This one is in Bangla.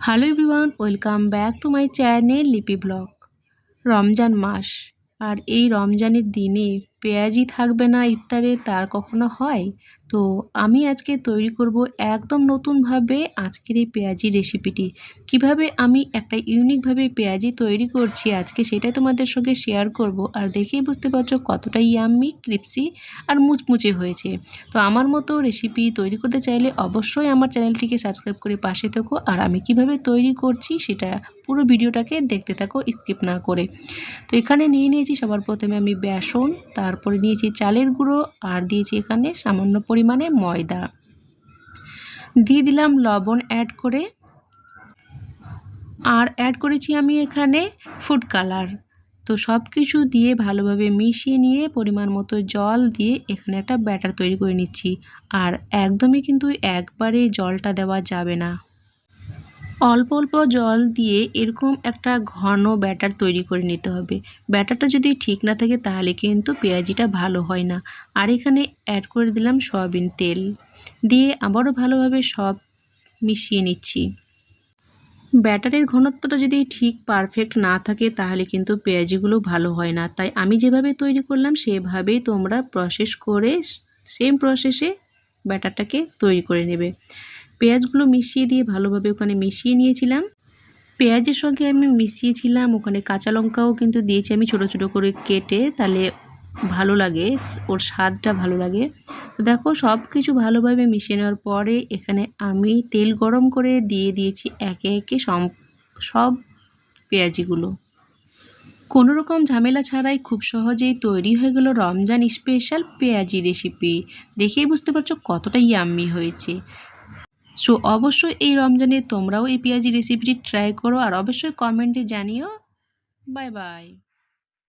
Hello everyone welcome back to my channel Lipi blog Ramzan মাস, আর এই রমজানের দিনে পেঁয়াজি থাকবে না ইফতারে, তার কখনো হয়? তো আমি আজকে তৈরি করব একদম নতুনভাবে আজকের এই পেঁয়াজি রেসিপিটি। কীভাবে আমি একটা ইউনিকভাবে পেঁয়াজি তৈরি করছি আজকে সেটাই তোমাদের সঙ্গে শেয়ার করব আর দেখেই বুঝতে পারছ কতটা ইয়াম্মি, ক্রিপসি আর মুচমুচে হয়েছে। তো আমার মতো রেসিপি তৈরি করতে চাইলে অবশ্যই আমার চ্যানেলটিকে সাবস্ক্রাইব করে পাশে থেকো আর আমি কীভাবে তৈরি করছি সেটা পুরো ভিডিওটাকে দেখতে থাকো স্কিপ না করে। তো এখানে নিয়ে নিয়েছি সবার প্রথমে আমি বেসন, তারপরে নিয়েছি চালের গুঁড়ো, আর দিয়েছি এখানে সামান্য পরিমাণে ময়দা। দিয়ে দিলাম লবণ অ্যাড করে। আর অ্যাড করেছি আমি এখানে ফুড কালার তো সব কিছু দিয়ে ভালোভাবে মিশিয়ে নিয়ে পরিমাণ মতো জল দিয়ে এখানে একটা ব্যাটার তৈরি করে নিচ্ছি। আর একদমই কিন্তু একবারে জলটা দেওয়া যাবে না। অল্প অল্প জল দিয়ে এরকম একটা ঘন ব্যাটার তৈরি করে নিতে হবে। ব্যাটারটা যদি ঠিক না থাকে তাহলে কিন্তু পেঁয়াজিটা ভালো হয় না। আর এখানে অ্যাড করে দিলাম সয়াবিন তেল। দিয়ে আবারও ভালোভাবে সব মিশিয়ে নিচ্ছি। ব্যাটারের ঘনত্বটা যদি ঠিক পারফেক্ট না থাকে তাহলে কিন্তু পেঁয়াজিগুলো ভালো হয় না। তাই আমি যেভাবে তৈরি করলাম সেভাবেই তোমরা প্রসেস করে সেম প্রসেসে ব্যাটারটাকে তৈরি করে নেবে। পেঁয়াজগুলো মিশিয়ে দিয়ে ভালোভাবে ওখানে মিশিয়ে নিয়েছিলাম। পেঁয়াজের সঙ্গে আমি মিশিয়েছিলাম, ওখানে কাঁচা লঙ্কাও কিন্তু দিয়েছি আমি ছোট ছোট করে কেটে, তাহলে ভালো লাগে, ওর স্বাদটা ভালো লাগে। তো দেখো সব কিছু ভালোভাবে মিশিয়ে নেওয়ার পরে এখানে আমি তেল গরম করে দিয়ে দিয়েছি একে একে সব পেঁয়াজিগুলো। কোনো রকম ঝামেলা ছাড়াই খুব সহজেই তৈরি হয়ে গেল রমজান স্পেশাল পেঁয়াজি রেসিপি। দেখেই বুঝতে পারছ কতটা ইয়াম্মি হয়েছে। সো অবশ্যই এই রমজানে তোমরাও এই পেঁয়াজি রেসিপিটি ট্রাই করো আর অবশ্যই কমেন্টে জানিও। Bye bye